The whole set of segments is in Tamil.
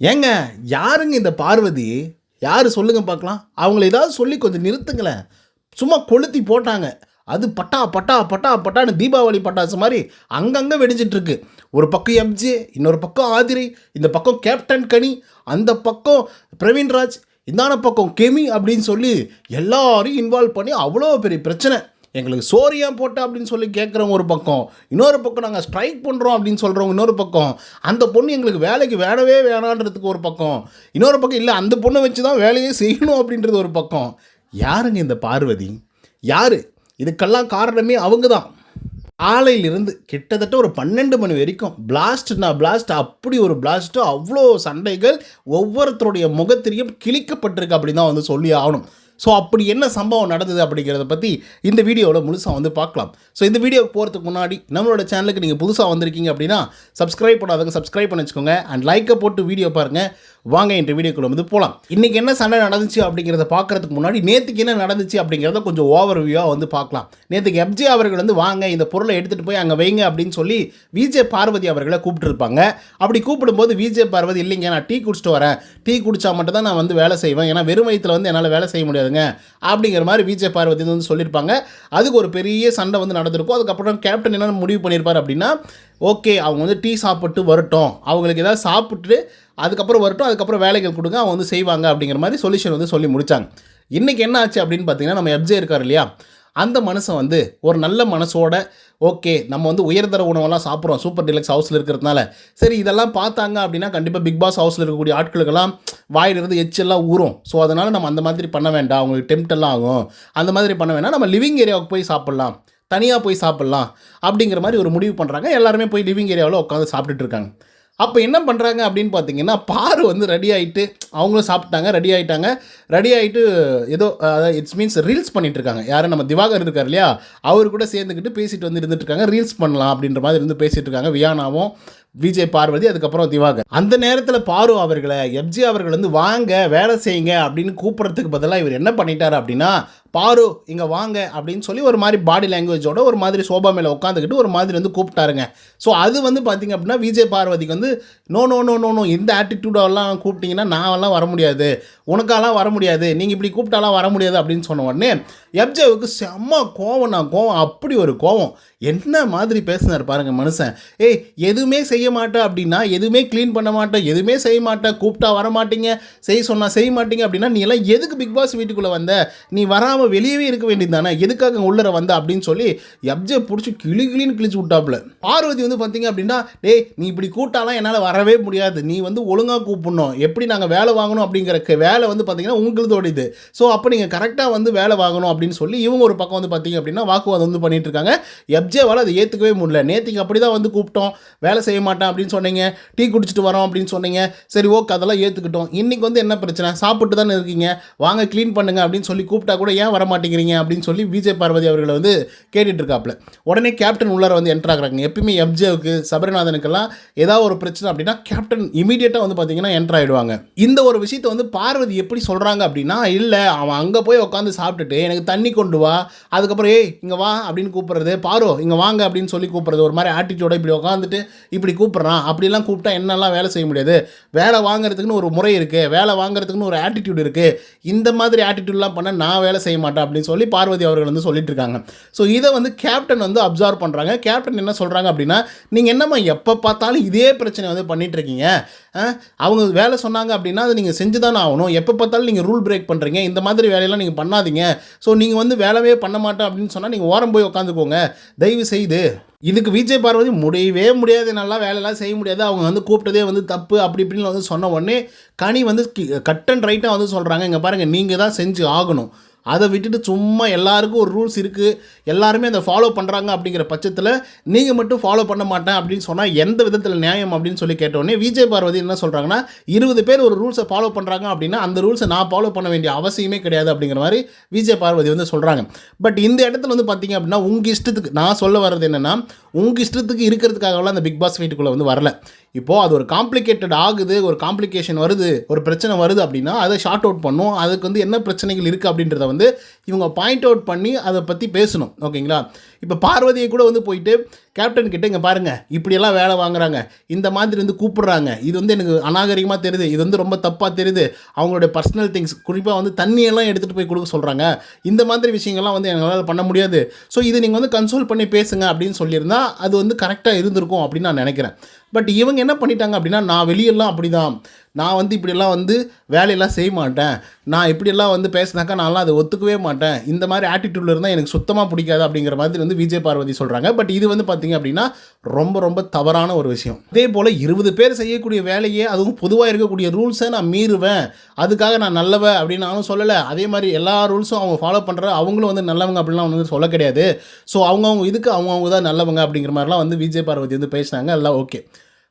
ஏங்க யாருங்க இந்த பார்வதி? யார்? சொல்லுங்க பார்க்கலாம். அவங்கள ஏதாவது சொல்லி கொஞ்சம் நிறுத்துங்களேன். சும்மா கொளுத்தி போட்டாங்க. அது பட்டா பட்டா பட்டா பட்டான்னு தீபாவளி பட்டாசு மாதிரி அங்கங்கே வெடிஞ்சிட்டுருக்கு ஒரு பக்கம் எம்ஜி இன்னொரு பக்கம் ஆதிரை இந்த பக்கம் கேப்டன் கனி அந்த பக்கம் பிரவீன்ராஜ் இந்தான பக்கம் கெமி அப்படின்னு சொல்லி எல்லாரையும் இன்வால்வ் பண்ணி அவ்வளோ பெரிய பிரச்சனை. எங்களுக்கு சோரியா போட்ட அப்படின்னு சொல்லி கேட்குறவங்க ஒரு பக்கம் இன்னொரு பக்கம் நாங்கள் ஸ்ட்ரைக் பண்ணுறோம் அப்படின்னு சொல்கிறவங்க இன்னொரு பக்கம் அந்த பொண்ணு எங்களுக்கு வேலைக்கு வேணவே வேணான்றதுக்கு ஒரு பக்கம் இன்னொரு பக்கம் இல்லை அந்த பொண்ணை வச்சு தான் வேலையே செய்யணும் அப்படின்றது ஒரு பக்கம். யாருங்க இந்த பார்வதி? யார்? இதுக்கெல்லாம் காரணமே அவங்க தான் ஆலையிலிருந்து கிட்டத்தட்ட ஒரு பன்னெண்டு மணி வரைக்கும் பிளாஸ்ட்னா பிளாஸ்ட் அப்படி ஒரு பிளாஸ்ட்டு அவ்வளோ சண்டைகள் ஒவ்வொருத்தருடைய முகத்திலையும் கிழிக்கப்பட்டிருக்கு அப்படின்னு தான் வந்து சொல்லி ஆகணும். ஸோ அப்படி என்ன சம்பவம் நடந்தது அப்படிங்கிறத பற்றி இந்த வீடியோவில் முழுசாக வந்து பார்க்கலாம். ஸோ இந்த வீடியோ போகிறதுக்கு முன்னாடி நம்மளோட சேனலுக்கு நீங்கள் புதுசாக வந்திருக்கீங்க அப்படின்னா சப்ஸ்கிரைப் பண்ணாதவங்க சப்ஸ்கிரைப் பண்ணி வச்சுக்கோங்க. அண்ட் லைக்கை போட்டு வீடியோ பாருங்கள் வாங்க இந்த வீடியோக்குள்ள வந்து போகலாம் இன்றைக்கி என்ன சண்டை நடந்துச்சு அப்படிங்கிறத பார்க்குறதுக்கு முன்னாடி நேற்றுக்கு என்ன நடந்துச்சு அப்படிங்கிறத கொஞ்சம் ஓவர் வியூவாக வந்து பார்க்கலாம். நேற்றுக்கு எப்ஜே அவர்கள் வந்து வாங்க இந்த பொருளை எடுத்துகிட்டு போய் அங்கே வைங்க அப்படின்னு சொல்லி விஜே பார்வதி அவர்களை கூப்பிட்டுருப்பாங்க. அப்படி கூப்பிடும்போது விஜே பார்வதி இல்லைங்க நான் டீ குடிச்சிட்டு வரேன். டீ குடித்தா மட்டும் தான் நான் வந்து வேலை செய்வேன். ஏன்னா வெறும் வயித்துல வந்து என்னால் வேலை செய்ய முடியாதுங்க. அப்படிங்கிற மாதிரி விஜே பார்வதி வந்து சொல்லியிருப்பாங்க. அதுக்கு ஒரு பெரிய சண்டை வந்து நடந்திருக்கும். அதுக்கப்புறம் கேப்டன் என்ன முடிவு பண்ணியிருப்பார் அப்படின்னா ஓகே அவங்க வந்து டீ சாப்பிட்டு வரட்டும். அவங்களுக்கு ஏதாவது சாப்பிட்டு அதுக்கப்புறம் வரட்டும் அதுக்கப்புறம் வேலைகள் கொடுங்க அவங்க வந்து செய்வாங்க அப்படிங்கிற மாதிரி சொல்யூஷன் வந்து சொல்லி முடித்தாங்க இன்றைக்கி என்ன ஆச்சு அப்படின்னு பார்த்தீங்கன்னா நம்ம எப்ஜே இருக்கார் இல்லையா? அந்த மனுஷன் வந்து ஒரு நல்ல மனசோட ஓகே நம்ம வந்து உயர்தர உணவெல்லாம் சாப்பிட்றோம். சூப்பர் டிலக்ஸ் ஹவுஸில் இருக்கிறதுனால. சரி இதெல்லாம் பார்த்தாங்க அப்படின்னா கண்டிப்பாக பிக் பாஸ் ஹவுஸில் இருக்கக்கூடிய ஆட்களுக்கெல்லாம் வாயிலிருந்து எச்செல்லாம் ஊறும். ஸோ அதனால் நம்ம அந்த மாதிரி பண்ண வேண்டாம். அவங்களுக்கு டெம்ட் எல்லாம் ஆகும். அந்த மாதிரி பண்ண வேண்டாம் நம்ம லிவிங் ஏரியாவுக்கு போய் சாப்பிட்லாம். தனியாக போய் சாப்பிட்லாம் அப்படிங்கிற மாதிரி ஒரு முடிவு பண்ணுறாங்க எல்லாருமே போய் லிவிங் ஏரியாவில் உட்காந்து சாப்பிட்டுட்டு இருக்காங்க. அப்போ என்ன பண்ணுறாங்க அப்படின்னு பார்த்தீங்கன்னா பாரு வந்து ரெடி ஆகிட்டு அவங்களும் சாப்பிட்டாங்க ரெடி ஆகிட்டாங்க ரெடி ஆகிட்டு ஏதோ இட்ஸ் மீன்ஸ் ரீல்ஸ் பண்ணிகிட்டு இருக்காங்க. யாரும் நம்ம திவாகர் இருக்கார் இல்லையா? அவர் கூட சேர்ந்துக்கிட்டு பேசிட்டு வந்து இருந்துட்டு இருக்காங்க. ரீல்ஸ் பண்ணலாம் அப்படின்ற மாதிரி இருந்து பேசிகிட்டு இருக்காங்க. வியானாவும் விஜய் பார்வதி அதுக்கப்புறம் திவாகர். அந்த நேரத்தில் பாரு அவர்களை எப்ஜி அவர்கள் வந்து வாங்க வேலை செய்யுங்க அப்படின்னு கூப்பிட்றதுக்கு பதிலாக இவர் என்ன பண்ணிட்டார் அப்படின்னா பாரு இங்கே வாங்க அப்படின்னு சொல்லி ஒரு மாதிரி பாடி லாங்குவேஜோட ஒரு மாதிரி சோபா மேலே உட்காந்துக்கிட்டு ஒரு மாதிரி வந்து கூப்பிட்டாருங்க. ஸோ அது வந்து பார்த்திங்க அப்படின்னா விஜய் பார்வதிக்கு வந்து no no no no no இந்த ஆட்டிடியூடெல்லாம் கூப்பிட்டிங்கன்னா நான்லாம் வர முடியாது. உனக்காலாம் வர முடியாது. நீங்கள் இப்படி கூப்பிட்டாலாம் வர முடியாது அப்படின்னு சொன்ன உடனே எப்ஜேவுக்கு செம்ம கோவம் நான் கோவம் அப்படி ஒரு கோவம். என்ன மாதிரி பேசினார் பாருங்கள் மனுஷன். ஏய் எதுவுமே செய்ய மாட்டேன் அப்படின்னா எதுவுமே க்ளீன் பண்ண மாட்டேன் எதுவுமே செய்ய மாட்டேன் கூப்பிட்டா வர மாட்டீங்க செய்ய சொன்னால் செய்ய மாட்டீங்க அப்படின்னா நீ எல்லாம் எதுக்கு பிக் பாஸ் வீட்டுக்குள்ளே வந்த? நீ வராமல் வெளியவே இருக்க வேண்டியது தானே? எதுக்காக உள்ளர வந்த அப்படின்னு சொல்லி எப்ஜே பிடிச்சி கிளி கிளின்னு கிழிச்சு விட்டாப்புல. பார்வதி வந்து பார்த்தீங்க அப்படின்னா டேய் நீ இப்படி கூட்டாலாம் என்னால் வரவே முடியாது. நீ வந்து ஒழுங்காக கூப்பிடணும். எப்படி நாங்கள் வேலை வாங்கணும் அப்படிங்கிற வேலை வந்து பார்த்தீங்கன்னா உங்களுதோட இது. ஸோ அப்போ நீங்கள் கரெக்டாக வந்து வேலை வாங்கணும் அப்படின்னு சொல்லி இவங்க ஒரு பக்கம் வந்து பார்த்தீங்க அப்படின்னா வாக்குவாதம் வந்து பண்ணிட்டு இருக்காங்க. எப்ஜேவால் அதை ஏற்றுக்கவே முடியல. நேற்றுக்கு அப்படி தான் வந்து கூப்பிட்டோம். வேலை செய்ய மாட்டேன் அப்படின்னு சொன்னீங்க. டீ குடிச்சிட்டு வரோம் அப்படின்னு சொன்னீங்க. சரி ஓகே அதெல்லாம் ஏற்றுக்கிட்டோம் இன்றைக்கி வந்து என்ன பிரச்சனை? சாப்பிட்டு தானே இருக்கீங்க. வாங்க க்ளீன் பண்ணுங்க அப்படின்னு சொல்லி கூப்பிட்டா கூட ஏன் வர மாட்டேங்கிறீங்க? அப்படின்னு சொல்லி விஜய் பார்வதி அவர்களை வந்து கேட்டுட்டு இருக்காப்புல. உடனே கேப்டன் உள்ளார வந்து என்ட்ரு ஆகிறாங்க. எப்பயுமே எப்ஜேவுக்கு சபரிநாதனுக்கெல்லாம் ஏதாவது ஒரு பிரச்சனை அப்படின்னா கேப்டன் இமீடியட்டாக வந்து பார்த்தீங்கன்னா என்ட்ரு ஆகிடுவாங்க இந்த ஒரு விஷயத்தை வந்து பார்வதி எப்படி சொல்கிறாங்க அப்படின்னா இல்லை அவன் அங்கே போய் உட்காந்து சாப்பிட்டுட்டு எனக்கு தண்ணி கொண்டு வா. அதுக்கப்புறம் ஏய் இங்கே வா அப்படின்னு கூப்பிட்றது. பாரோ இங்கே வாங்க அப்படின்னு சொல்லி கூப்பிட்றது. ஒரு மாதிரி ஆட்டிடியூட இப்படி உட்காந்துட்டு இப்படி கூப்பிட்றான். அப்படிலாம் கூப்பிட்டா என்னெல்லாம் வேலை செய்ய முடியாது? வேலை வாங்குறதுக்குன்னு ஒரு முறை இருக்குது வேலை வாங்குறதுக்குன்னு ஒரு ஆட்டிடியூட் இருக்குது இந்த மாதிரி ஆட்டிடியூட்லாம் பண்ணால் நான் வேலை செய்ய மாட்டேன் அப்படின்னு சொல்லி பார்வதி அவர்கள் வந்து சொல்லிட்டு இருக்காங்க. ஸோ இதை வந்து கேப்டன் வந்து அப்சர்வ் பண்ணுறாங்க கேப்டன் என்ன சொல்கிறாங்க அப்படின்னா நீங்கள் என்னம்மா எப்போ பார்த்தாலும் இதே பிரச்சனை வந்து பண்ணிகிட்ருக்கீங்க அவங்க வேலை சொன்னாங்க அப்படின்னா அதை நீங்கள் செஞ்சு தானே ஆகணும். எப்போ பார்த்தாலும் நீங்கள் ரூல் பிரேக் பண்ணுறீங்க இந்த மாதிரி வேலையெல்லாம் நீங்கள் பண்ணாதீங்க. ஸோ நீங்கள் வந்து வேலையே பண்ண மாட்டேன் அப்படின்னு சொன்னால் நீங்கள் ஓரம் போய் உட்காந்துக்கோங்க தயவு செய்து. இதுக்கு விஜய் பார்வதி முடியவே முடியாது. நல்லா வேலையெல்லாம் செய்ய முடியாது. அவங்க வந்து கூப்பிட்டதே வந்து தப்பு அப்படி இப்படின்னு வந்து சொன்ன உடனே கனி வந்து கட் அண்ட் ரைட்டாக வந்து சொல்கிறாங்க இங்கே பாருங்கள் நீங்கள் தான் செஞ்சு ஆகணும். அதை விட்டுட்டு சும்மா எல்லாருக்கும் ஒரு ரூல்ஸ் இருக்குது எல்லாருமே அதை ஃபாலோ பண்ணுறாங்க அப்படிங்கிற பட்சத்தில் நீங்கள் மட்டும் ஃபாலோ பண்ண மாட்டேன் அப்படின்னு சொன்னால் எந்த விதத்தில் நியாயம் அப்படின்னு சொல்லி கேட்டோடனே விஜய் பார்வதி என்ன சொல்கிறாங்கன்னா இருபது பேர் ஒரு ரூல்ஸை ஃபாலோ பண்ணுறாங்க அப்படின்னா அந்த ரூல்ஸை நான் ஃபாலோ பண்ண வேண்டிய அவசியமே கிடையாது அப்படிங்கிற மாதிரி விஜய் பார்வதி வந்து சொல்கிறாங்க பட் இந்த இடத்துல வந்து பார்த்தீங்க அப்படின்னா உங்கள் இஷ்டத்துக்கு நான் சொல்ல வர்றது என்னென்னா உங்கள் இஷ்டத்துக்கு இருக்கிறதுக்காகலாம் அந்த பிக் பாஸ் வீட்டுக்குள்ளே வந்து வரல. இப்போது அது ஒரு காம்ப்ளிகேட்டட் ஆகுது ஒரு காம்ப்ளிகேஷன் வருது ஒரு பிரச்சனை வருது அப்படின்னா அதை ஷார்ட் அவுட் பண்ணும். அதுக்கு வந்து என்ன பிரச்சனைகள் இருக்குது அப்படின்றத வந்து இவங்க பாயிண்ட் அவுட் பண்ணி அதை பற்றி பேசணும் ஓகேங்களா இப்போ பார்வதியை கூட வந்து போயிட்டு கேப்டன் கிட்ட இங்கே பாருங்கள் இப்படியெல்லாம் வேலை வாங்குறாங்க. இந்த மாதிரி வந்து கூப்பிடுறாங்க. இது வந்து எனக்கு அநாகரிகமாக தெரியுது. இது வந்து ரொம்ப தப்பாக தெரியுது. அவங்களுடைய பர்சனல் திங்ஸ் குறிப்பாக வந்து தண்ணியெல்லாம் எடுத்துகிட்டு போய் கொடுக்க சொல்கிறாங்க இந்த மாதிரி விஷயங்கள்லாம் வந்து எங்களால் பண்ண முடியாது. ஸோ இது நீங்கள் வந்து கன்சோல் பண்ணி பேசுங்க அப்படின்னு சொல்லியிருந்தால் அது வந்து கரெக்டாக இருந்திருக்கும் அப்படின்னு நான் நினைக்கிறேன். பட் இவங்க என்ன பண்ணிட்டாங்க அப்படின்னா நான் வெளியெல்லாம் அப்படி தான் நான் வந்து இப்படியெல்லாம் வந்து வேலையெல்லாம் செய்ய மாட்டேன். நான் இப்படியெல்லாம் வந்து பேசினாக்கா நான்லாம் அதை ஒத்துக்கவே மாட்டேன். இந்த மாதிரி ஆட்டிடியூடில் இருந்தால் எனக்கு சுத்தமாக பிடிக்காது அப்படிங்கிற மாதிரி வந்து விஜய் பார்வதி சொல்கிறாங்க பட் இது வந்து பார்த்திங்க அப்படின்னா ரொம்ப ரொம்ப தவறான ஒரு விஷயம். அதே போல் இருபது பேர் செய்யக்கூடிய வேலையே அதுவும் பொதுவாக இருக்கக்கூடிய ரூல்ஸை நான் மீறுவேன். அதுக்காக நான் நல்லவன் அப்படின்னு நானும் சொல்லலை. அதே மாதிரி எல்லா ரூல்ஸும் அவங்க ஃபாலோ பண்ணுற அவங்களும் வந்து நல்லவங்க அப்படிலாம் வந்து சொல்ல கிடையாது. ஸோ அவங்கவுங்க இதுக்கு அவங்கவுங்க தான் நல்லவங்க அப்படிங்கிற மாதிரிலாம் வந்து விஜய் பார்வதி வந்து பேசினாங்க. எல்லாம் ஓகே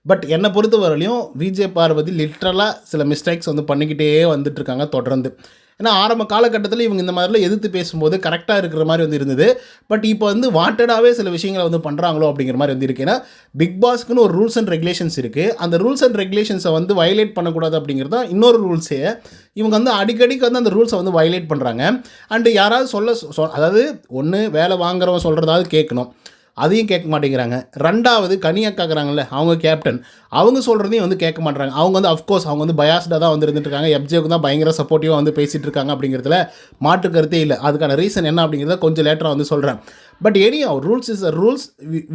பட் என்னை பொறுத்த வரலையும் விஜய் பார்வதி லிட்ரலாக சில மிஸ்டேக்ஸ் வந்து பண்ணிக்கிட்டே வந்துட்டுருக்காங்க தொடர்ந்து. ஏன்னா ஆரம்ப காலகட்டத்தில் இவங்க இந்த மாதிரிலாம் எதிர்த்து பேசும்போது கரெக்டாக இருக்கிற மாதிரி வந்து இருந்தது. பட் இப்போ வந்து வாண்டடாகவே சில விஷயங்களை வந்து பண்ணுறாங்களோ அப்படிங்கிற மாதிரி வந்து இருக்கு. ஏன்னா பிக் பாஸ்க்குன்னு ஒரு ரூல்ஸ் அண்ட் ரெகுலேஷன்ஸ் இருக்குது அந்த ரூல்ஸ் அண்ட் ரெகுலேஷன்ஸை வந்து வயலேட் பண்ணக்கூடாது அப்படிங்கிறது தான் இன்னொரு ரூல்ஸே இவங்க வந்து அடிக்கடிக்கு வந்து அந்த ரூல்ஸை வந்து வயலேட் பண்ணுறாங்க அண்டு யாராவது சொல்ல சொ- அதாவது ஒன்று வேலை வாங்குறவன் சொல்கிறதாவது கேட்கணும். அதையும் கேட்க மாட்டேங்கிறாங்க. ரெண்டாவது கனியாக்காக்குறாங்கல்ல கேட்குறாங்கல்ல அவங்க கேப்டன் அவங்க சொல்கிறதையும் வந்து கேட்க மாட்டாங்க அவங்க வந்து அஃப்கோர்ஸ் அவங்க வந்து பயாஸ்டாக தான் வந்து இருந்துட்டு இருக்காங்க எப்ஜேக்கு தான் பயங்கர சப்போர்ட்டிவாக வந்து பேசிகிட்டு இருக்காங்க அப்படிங்கிறதுல மாற்று கருத்தே இல்லை. அதுக்கான ரீசன் என்ன அப்படிங்கிறத கொஞ்சம் லேட்டராக வந்து சொல்கிறேன் but any rules is a rules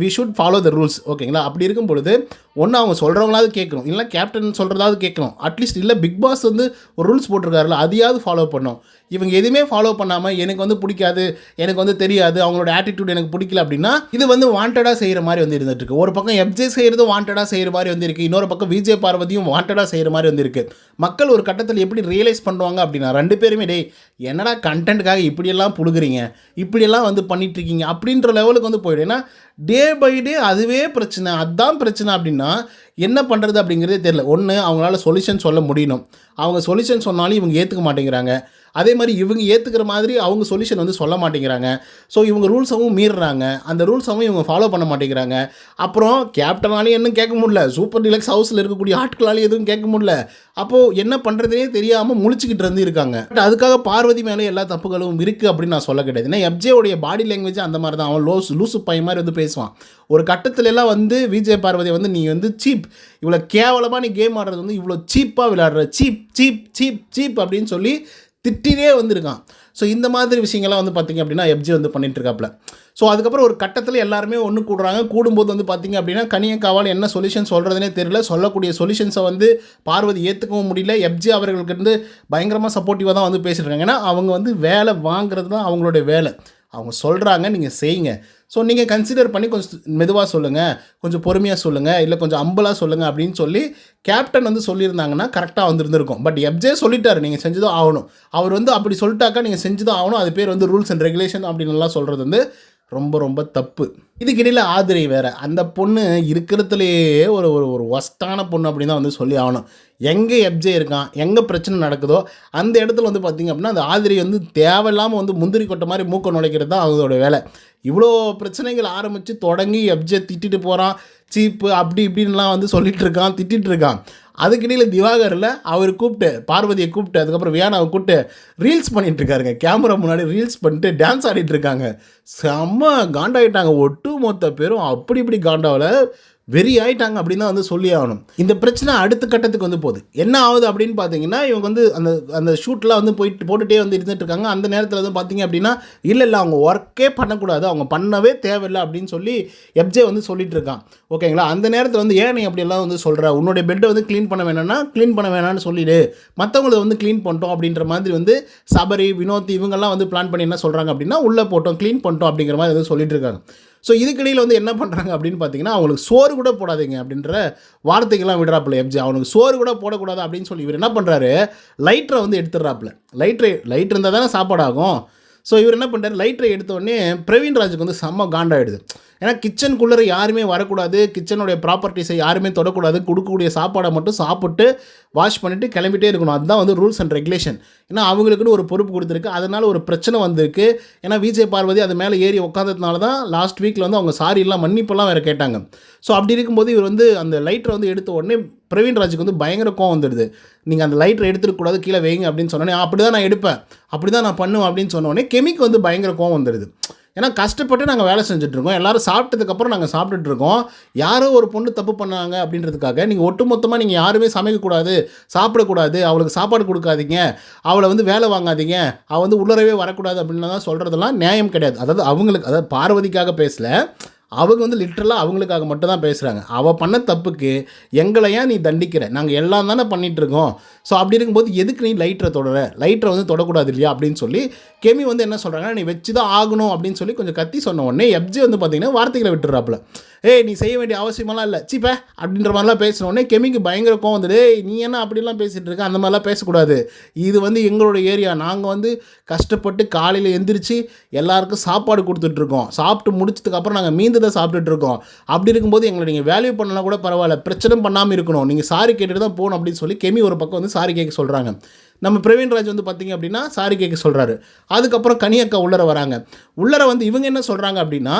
we should follow the rules ஓகேங்களா அப்படி இருக்கும் பொழுது ஒன்று அவங்க சொல்கிறவங்களாவது கேட்கணும். இல்லை கேப்டன் சொல்கிறதாவது கேட்கணும். அட்லீஸ்ட் இல்லை பிக் பாஸ் வந்து ஒரு ரூல்ஸ் போட்டிருக்காருல அதையாவது ஃபாலோ பண்ணும் இவங்க எதுவுமே ஃபாலோ பண்ணாமல் எனக்கு வந்து பிடிக்காது எனக்கு வந்து தெரியாது அவங்களோட ஆட்டிடியூட் எனக்கு பிடிக்கல அப்படின்னா இது வந்து வாண்டடாக செய்கிற மாதிரி வந்து இருந்துட்டுருக்கு. ஒரு பக்கம் எப்ஜே செய்கிறது வாண்டடாக செய்கிற மாதிரி வந்து இருக்குது இன்னொரு பக்கம் விஜய் பார்வதியும் வாண்டடாக செய்கிற மாதிரி வந்து இருக்குது மக்கள் ஒரு கட்டத்தில் எப்படி ரியலைஸ் பண்ணுவாங்க அப்படின்னா ரெண்டு பேருமே டேய் என்னடா கண்டென்ட்டுக்காக இப்படியெல்லாம் புழுகிறீங்க? இப்படியெல்லாம் வந்து பண்ணிகிட்ருக்கீங்க அப்படின்ற லெவலுக்கு வந்து போயிடும். ஏன்னா டே பை டே அதுவே பிரச்சனை அதுதான் பிரச்சனை அப்படின்னா tornar என்ன பண்ணுறது அப்படிங்கிறதே தெரில ஒன்று அவங்களால சொல்யூஷன் சொல்ல முடியணும். அவங்க சொல்யூஷன் சொன்னாலும் இவங்க ஏற்றுக்க மாட்டேங்கிறாங்க. அதே மாதிரி இவங்க ஏற்றுக்கிற மாதிரி அவங்க சொல்யூஷன் வந்து சொல்ல மாட்டேங்கிறாங்க. ஸோ இவங்க ரூல்ஸவும் மீறுறாங்க. அந்த ரூல்ஸவும் இவங்க ஃபாலோ பண்ண மாட்டேங்கிறாங்க. அப்புறம் கேப்டனாலையும் இன்னும் கேட்க முடியல. சூப்பர் டிலக்ஸ் ஹவுஸில் இருக்கக்கூடிய ஆட்களாலையும் எதுவும் கேட்க முடியல. அப்போது என்ன பண்ணுறதுனே தெரியாமல் முழிச்சிக்கிட்டு இருந்து இருக்காங்க பட் அதுக்காக பார்வதி மேலே எல்லா தப்புகளும் இருக்குது அப்படின்னு நான் சொல்ல கிடையாது. ஏன்னா எப்ஜேவுடைய பாடி லாங்குவேஜ் அந்த மாதிரி தான். அவன் லோஸ் லூசு பையன் மாதிரி வந்து பேசுவான். ஒரு கட்டத்துல எல்லாம் வந்து விஜய் பார்வதி வந்து நீ வந்து சீப் இவ்வளோ கேவலமாக நீ கேம் ஆடுறது வந்து இவ்வளோ சீப்பாக விளையாடுற. சீப் சீப் சீப் சீப் அப்படின்னு சொல்லி திட்டினே வந்திருக்கான். ஸோ இந்த மாதிரி விஷயங்கள்லாம் வந்து பார்த்திங்க அப்படின்னா எப்ஜி வந்து பண்ணிட்டுருக்காப்புல ஸோ அதுக்கப்புறம் ஒரு கட்டத்தில் எல்லாருமே ஒன்று கூடுறாங்க. கூடும்போது வந்து பார்த்திங்க அப்படின்னா கனியக்காவால் என்ன சொல்யூஷன் சொல்கிறதுனே தெரியல. சொல்லக்கூடிய சொல்யூஷன்ஸை வந்து பார்வதி ஏற்றுக்கவும் முடியல. எப்ஜி அவர்களுக்கு வந்து பயங்கரமாக சப்போர்ட்டிவாக தான் வந்து பேசியிருக்காங்க ஏன்னா அவங்க வந்து வேலை வாங்குறது தான் அவங்களுடைய வேலை. அவங்க சொல்கிறாங்க நீங்கள் செய்யுங்க. ஸோ நீங்கள் கன்சிடர் பண்ணி கொஞ்சம் மெதுவாக சொல்லுங்கள் கொஞ்சம் பொறுமையாக சொல்லுங்கள் இல்லை கொஞ்சம் அம்பலாக சொல்லுங்கள் அப்படின்னு சொல்லி கேப்டன் வந்து சொல்லியிருந்தாங்கன்னா கரெக்டாக வந்துருந்துருக்கும். பட் எப்ஜே சொல்லிட்டாரு நீங்கள் செஞ்சுதான் ஆகணும். அவர் வந்து அப்படி சொல்லிட்டாக்கா நீங்கள் செஞ்சுதான் ஆகணும். அது பேர் வந்து ரூல்ஸ் அண்ட் ரெகுலேஷன் அப்படின்னு சொல்கிறது வந்து ரொம்ப ரொம்ப தப்பு. இதுக்கிடையில் ஆதிரை வேற. அந்த பொண்ணு இருக்கிறதுலையே ஒரு ஒரு ஒரு ஒஸ்டான பொண்ணு அப்படின்னு தான் வந்து சொல்லி ஆகணும். எங்கே எப்ஜே இருக்கான்? எங்கே பிரச்சனை நடக்குதோ? அந்த இடத்துல வந்து பார்த்திங்க அப்படின்னா அந்த ஆதிரை வந்து தேவையில்லாமல் வந்து முந்திரி கொட்டை மாதிரி மூக்க நுழைக்கிறது தான் அவங்களோட வேலை. இவ்வளோ பிரச்சனைகள் ஆரம்பித்து தொடங்கி எப்ஜே திட்டிட்டு போகிறான் சீப்பு அப்படி இப்படின்லாம் வந்து சொல்லிகிட்டு இருக்கான் திட்டிகிட்டு இருக்கான். அதுக்கிடையில் திவாகரில் அவர் கூப்பிட்டு பார்வதியை கூப்பிட்டு அதுக்கப்புறம் வியானாவை கூப்பிட்டு ரீல்ஸ் பண்ணிட்டுருக்காருங்க கேமரா முன்னாடி ரீல்ஸ் பண்ணிட்டு டான்ஸ் ஆடிட்டு இருக்காங்க. செம்ம காண்டாயிட்டாங்க. ஒட்டு மொத்த பேரும் அப்படி இப்படி காண்டாவில். வெறி ஆயிட்டாங்க அப்படின்னு தான் வந்து சொல்லி ஆகணும். இந்த பிரச்சனை அடுத்த கட்டத்துக்கு வந்து போகுது. என்ன ஆகுது அப்படின்னு பார்த்தீங்கன்னா இவங்க வந்து அந்த அந்த ஷூட்லாம் வந்து போயிட்டு போட்டுகிட்டே வந்து இருந்துட்டு இருக்காங்க. அந்த நேரத்தில் வந்து பார்த்தீங்க அப்படின்னா இல்லை இல்லை அவங்க ஒர்க்கே பண்ணக்கூடாது. அவங்க பண்ணவே தேவையில்லை அப்படின்னு சொல்லி எப்ஜே வந்து சொல்லிட்டு இருக்கான். ஓகேங்களா அந்த நேரத்தில் வந்து ஏன் நீ அப்படியெல்லாம் வந்து சொல்கிற உன்னுடைய பெட்டை வந்து க்ளீன் பண்ண வேணாம்னா க்ளீன் பண்ண வேணாம்னு சொல்லிடு. மற்றவங்களை வந்து க்ளீன் பண்ணிட்டோம் அப்படின்ற மாதிரி வந்து சபரி வினோத் இவங்கெல்லாம் வந்து பிளான் பண்ணி என்ன சொல்கிறாங்க அப்படின்னா உள்ளே போட்டோம் க்ளீன் பண்ணிட்டோம் அப்படிங்கிற மாதிரி வந்து சொல்லிட்டு இருக்காங்க. ஸோ இதுக்கிடையில் வந்து என்ன பண்ணுறாங்க அப்படின்னு பார்த்தீங்கன்னா அவங்களுக்கு சோறு கூட போடாதீங்க அப்படின்ற வார்த்தைகள்லாம் விடுறாப்புல எம்ஜி. அவனுக்கு சோறு கூட போடக்கூடாது அப்படின்னு சொல்லி இவர் என்ன பண்ணுறாரு லைட்டரை வந்து எடுத்துடுறாப்புல. லைட்ரு லைட் இருந்தால் தானே சாப்பாடு ஆகும் ஸோ இவர் என்ன பண்ணுறாரு லைட்டரை எடுத்தோடனே பிரவீன்ராஜுக்கு ராஜுக்கு வந்து செம்ம காண்டாயிடுது. ஏன்னா கிச்சனுக்குள்ளே யாருமே வரக்கூடாது. கிச்சனுடைய ப்ராப்பர்ட்டிஸை யாருமே தொடக்கூடாது. கொடுக்கக்கூடிய சாப்பாடை மட்டும் சாப்பிட்டு வாஷ் பண்ணிவிட்டு கிளம்பிட்டே இருக்கணும். அதுதான் வந்து ரூல்ஸ் அண்ட் ரெகுலேஷன் ஏன்னா அவங்களுக்குன்னு ஒரு பொறுப்பு கொடுத்துருக்கு. அதனால் ஒரு பிரச்சனை வந்திருக்கு. ஏன்னா விஜய் பார்வதி அது மேலே ஏறி உட்காந்ததுனால தான் லாஸ்ட் வீக்கில் வந்து அவங்க சாரி எல்லாம் மன்னிப்பெல்லாம் வேறு கேட்டாங்க. ஸோ அப்படி இருக்கும்போது இவர் வந்து அந்த லைட்டரை வந்து எடுத்த உடனே பிரவீன் ராஜுக்கு வந்து பயங்கர கோவம் வந்துடுது. நீங்கள் அந்த லைட்டர் எடுத்துருக்கூடாது கீழே வைங்க அப்படின்னு சொன்னோன்னே அப்படி தான் நான் எடுப்பேன். அப்படி தான் நான் பண்ணுவேன் அப்படின்னு சொன்னோடனே கெமிக்கு வந்து பயங்கர கோவம் வந்துடுது. ஏன்னா கஷ்டப்பட்டு நாங்கள் வேலை செஞ்சுட்ருக்கோம் எல்லோரும் சாப்பிட்டதுக்கப்புறம் நாங்கள் சாப்பிட்டுட்ருக்கோம் யாரோ ஒரு பொண்ணு தப்பு பண்ணாங்க அப்படின்றதுக்காக நீங்கள் ஒட்டுமொத்தமாக நீங்கள் யாருமே சமைக்கக்கூடாது சாப்பிடக்கூடாது அவளுக்கு சாப்பாடு கொடுக்காதீங்க அவளை வந்து வேலை வாங்காதீங்க அவள் வந்து உள்ளரவே வரக்கூடாது அப்படின்னு தான் சொல்கிறதெல்லாம் நியாயம் கிடையாது. அதாவது அவங்களுக்கு அதாவது பார்வதிக்காக பேசலை. அவங்க வந்து லிட்ரலாக அவங்களுக்காக மட்டும் தான் பேசுகிறாங்க அவள் பண்ண தப்புக்கு எங்களை ஏன் நீ தண்டிக்கிற? நாங்கள் எல்லாம் தானே பண்ணிகிட்ருக்கோம் ஸோ அப்படி இருக்கும்போது எதுக்கு நீ லைட்டரை தொடர? லைட்டரை வந்து தொடக்கூடாது இல்லையா? அப்படின்னு சொல்லி கெமி வந்து என்ன சொல்கிறாங்கன்னா நீ வச்சு தான் ஆகணும் அப்படின்னு சொல்லி கொஞ்சம் கத்தி சொன்ன உடனே எப்ஜி வந்து பார்த்தீங்கன்னா வார்த்தைகளை விட்டுறாப்புல ஏய் நீ செய்ய வேண்டிய அவசியமெல்லாம் இல்லை. சீப்ப அப்படின்ற மாதிரிலாம் பேசின உடனே கெமிக்கு பயங்கர கோவம் வந்துடு நீ என்ன அப்படிலாம் பேசிகிட்டு இருக்க? அந்த மாதிரிலாம் பேசக்கூடாது. இது வந்து எங்களோட ஏரியா நாங்கள் வந்து கஷ்டப்பட்டு காலையில் எந்திரிச்சு எல்லாருக்கும் சாப்பாடு கொடுத்துட்ருக்கோம் சாப்பிட்டு முடிச்சதுக்கப்புறம் நாங்கள் மீந்து சாப்பிட்டுட்டு இருக்கோம். அப்படி இருக்கும்போது எங்களை நீங்கள் வேல்யூ பண்ணலாம் கூட பரவாயில்ல. பிரச்சனை பண்ணாமல் இருக்கணும். நீங்கள் சாரி கேட்டுட்டு தான் போகணும் அப்படின்னு சொல்லி கெமி ஒரு பக்கம் வந்து சாரி கேட்க சொல்கிறாங்க நம்ம பிரவீன்ராஜ் வந்து பார்த்திங்க அப்படின்னா சாரி கேட்க சொல்கிறாரு அதுக்கப்புறம் கனியக்கா உள்ளர வராங்க. உள்ளர வந்து இவங்க என்ன சொல்கிறாங்க அப்படின்னா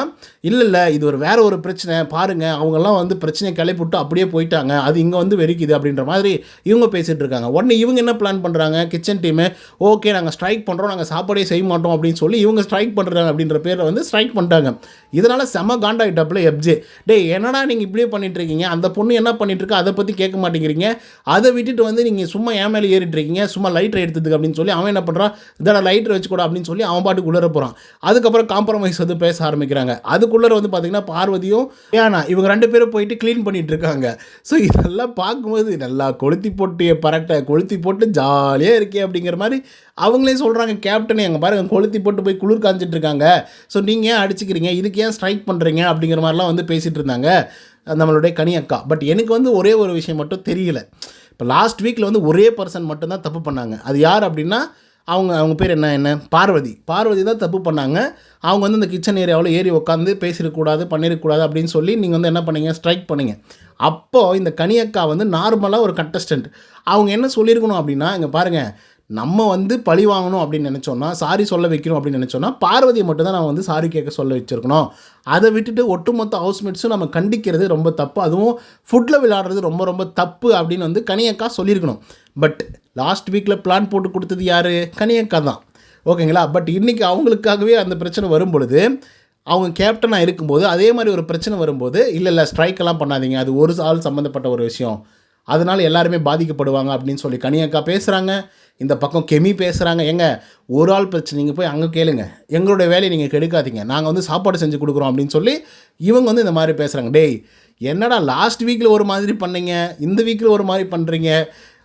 இல்லை இல்லை இது ஒரு வேற ஒரு பிரச்சனை. பாருங்கள் அவங்கெல்லாம் வந்து பிரச்சனையை கிளப்பிவிட்டு அப்படியே போயிட்டாங்க. அது இங்கே வந்து வெறிக்குது அப்படின்ற மாதிரி இவங்க பேசிகிட்டு இருக்காங்க. உடனே இவங்க என்ன பிளான் பண்ணுறாங்க கிச்சன் டீமு ஓகே நாங்கள் ஸ்ட்ரைக் பண்ணுறோம் நாங்கள் சாப்பாடே செய்ய மாட்டோம் அப்படின்னு சொல்லி இவங்க ஸ்ட்ரைக் பண்ணுறாங்க அப்படின்ற பேரில் வந்து ஸ்ட்ரைக் பண்ணிட்டாங்க. இதனால் செம காண்டாயிட்டப்பில் எப்ஜே டே என்னடா நீங்கள் இப்படியே பண்ணிட்டு இருக்கீங்க? அந்த பொண்ணு என்ன பண்ணிட்டு அதை பற்றி கேட்க மாட்டேங்கிறீங்க. அதை விட்டுட்டு வந்து நீங்கள் சும்மா ஏன் மேலே ஏறிட்டுருக்கீங்க சும்மா லைட்டர் எடுத்ததுக்கு அப்படின்னு சொல்லி அவன் என்ன பண்ணுறான் இதோட லைட்டர் வச்சுக்கூட அப்படின்னு சொல்லி அவன் பாட்டுக்கு உள்ளர போகிறான் அதுக்கப்புறம் காம்ப்ரமைஸ் வந்து பேச ஆரம்பிக்கிறாங்க. அதுக்குள்ளே வந்து பார்த்தீங்கன்னா பார்வதியும் ஏன்னா இவங்க ரெண்டு பேரும் போயிட்டு க்ளீன் பண்ணிட்டு இருக்காங்க. ஸோ இதெல்லாம் பார்க்கும்போது நல்லா கொளுத்தி போட்டு பரட்டை கொளுத்தி போட்டு ஜாலியாக இருக்கே அப்படிங்கிற மாதிரி அவங்களே சொல்கிறாங்க கேப்டன் எங்கள் பாருங்க கொளுத்தி போட்டு போய் குளிர் காஞ்சிட்டு இருக்காங்க. ஸோ நீங்கள் ஏன் அடிச்சுக்கிறீங்க? இதுக்கு ஏன் ஸ்ட்ரைக் பண்ணுறீங்க அப்படிங்கிற மாதிரிலாம் வந்து பேசிகிட்டு இருந்தாங்க. நம்மளுடைய கனி அக்கா பட் எனக்கு வந்து ஒரே ஒரு விஷயம் மட்டும் தெரியல. இப்போ லாஸ்ட் வீக்கில் வந்து ஒரே பர்சன் மட்டும்தான் தப்பு பண்ணாங்க. அது யார் அப்படின்னா அவங்க அவங்க பேர் என்ன என்ன? பார்வதி. பார்வதி தான் தப்பு பண்ணாங்க. அவங்க வந்து இந்த கிச்சன் ஏரியாவில் ஏறி உட்காந்து பேசிடக்கூடாது பண்ணிடக்கூடாது அப்படின்னு சொல்லி நீங்கள் வந்து என்ன பண்ணீங்க? ஸ்ட்ரைக் பண்ணீங்க. அப்போது இந்த கனியக்கா வந்து நார்மலாக ஒரு கண்டஸ்டன்ட் அவங்க என்ன சொல்லியிருக்கணும் அப்படின்னா இங்கே பாருங்கள் நம்ம வந்து பழி வாங்கணும் அப்படின்னு நினச்சோன்னா சாரி சொல்ல வைக்கணும் அப்படின்னு நினச்சோன்னா பார்வதியை மட்டும்தான் நான் வந்து சாரி கேட்க சொல்ல வச்சுருக்கணும். அதை விட்டுட்டு ஒட்டுமொத்த ஹவுஸ்மேட்ஸும் நம்ம கண்டிக்கிறது ரொம்ப தப்பு. அதுவும் ஃபுட்டில் விளையாடுறது ரொம்ப ரொம்ப தப்பு அப்படின்னு வந்து கனியக்கா சொல்லியிருக்கணும். பட் லாஸ்ட் வீக்கில் பிளான் போட்டு கொடுத்தது யார்? கனியக்கா தான். ஓகேங்களா பட் இன்றைக்கி அவங்களுக்காகவே அந்த பிரச்சனை வரும் பொழுது அவங்க கேப்டனாக இருக்கும்போது அதே மாதிரி ஒரு பிரச்சனை வரும்போது இல்லை இல்லை ஸ்ட்ரைக்கெல்லாம் பண்ணாதீங்க. அது ஒரு ஆள் சம்மந்தப்பட்ட ஒரு விஷயம். அதனால் எல்லாருமே பாதிக்கப்படுவாங்க அப்படின்னு சொல்லி கனியக்கா பேசுகிறாங்க இந்த பக்கம் கெமி பேசுகிறாங்க எங்க ஒரு ஆள் பிரச்சனை நீங்கள் போய் அங்கே கேளுங்க. எங்களுடைய வேலையை நீங்கள் கெடுக்காதீங்க. நாங்கள் வந்து சாப்பாடு செஞ்சு கொடுக்குறோம் அப்படின்னு சொல்லி இவங்க வந்து இந்த மாதிரி பேசுகிறாங்க டேய் என்னடா லாஸ்ட் வீக்கில் ஒரு மாதிரி பண்ணீங்க இந்த வீக்கில் ஒரு மாதிரி பண்ணுறீங்க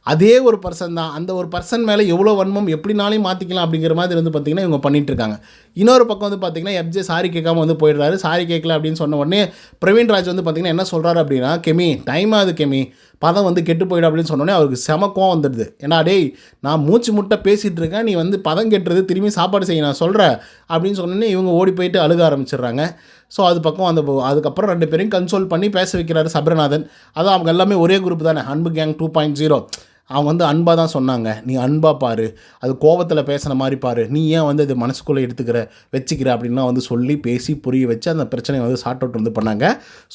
அதே ஒரு பர்சன் தான். அந்த ஒரு பர்சன் மேலே எவ்வளோ வன்மம் எப்படினாலையும் மாற்றிக்கலாம் அப்படிங்கிற மாதிரி வந்து பார்த்திங்கன்னா இவங்க பண்ணிட்டு இருக்காங்க. இன்னொரு பக்கம் வந்து பார்த்திங்கன்னா எப்ஜே சாரி கேட்காம வந்து போயிடுறாரு. சாரி கேட்கல அப்படின்னு சொன்ன உடனே பிரவீன் ராஜ் வந்து பார்த்திங்கன்னா என்ன சொல்கிறாரு அப்படின்னா கெமி டைம் ஆகுது கெமி. பதம் வந்து கெட்டு போயிடும் அப்படின்னு சொன்னோடனே அவருக்கு செம கோவம் வந்துடுது. ஏன்னா டேய் நான் மூச்சு முட்டை பேசிகிட்டு இருக்கேன். நீ வந்து பதம் கெட்டுறது திரும்பி சாப்பாடு செய்ய நான் சொல்கிறேன் அப்படின்னு சொன்னோடனே இவங்க ஓடி போயிட்டு அழுக ஆரம்பிச்சிடுறாங்க. ஸோ அது பக்கம் அந்த அதுக்கப்புறம் ரெண்டு பேரையும் கன்சோல் பண்ணி பேச வைக்கிறாரு சபரநாதன். அதான் அவங்க எல்லாமே ஒரே குரூப் தானே. அன்பு கேங் டூ பாயிண்ட் ஜீரோ அவங்க வந்து அன்பாக தான் சொன்னாங்க. நீ அன்பாக பாரு. அது கோவத்தில் பேசுன மாதிரி பாரு. நீ ஏன் வந்து இது மனசுக்குள்ளே எடுத்துக்கிற வச்சுக்கிற அப்படின்லாம் வந்து சொல்லி பேசி புரிய வச்சு அந்த பிரச்சனையை வந்து சார்ட் அவுட் வந்து பண்ணாங்க.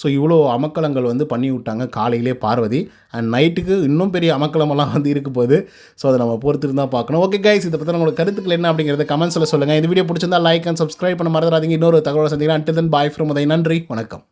ஸோ இவ்வளோ அமக்கலங்கள் வந்து பண்ணி விட்டாங்க காலையிலே பார்வதி. அண்ட் நைட்டுக்கு இன்னும் பெரிய அமக்கலமெல்லாம் வந்து இருக்க போகுது. ஸோ அதை நம்ம பொறுத்து தான் பார்க்கணும். ஓகே கைஸ் இதை பற்றி உங்களுக்கு கருத்துக்கள் என்ன அப்படிங்கிறத கமெண்ட்ஸில் சொல்லுங்கள் இந்த வீடியோ பிடிச்சிருந்தா லைக் அண்ட் சப்ஸ்கிரைப் பண்ண மறந்துடாதீங்க. இன்னொரு தகவலை சந்திக்கிறேன் and then bye from Uday. நன்றி. வணக்கம்.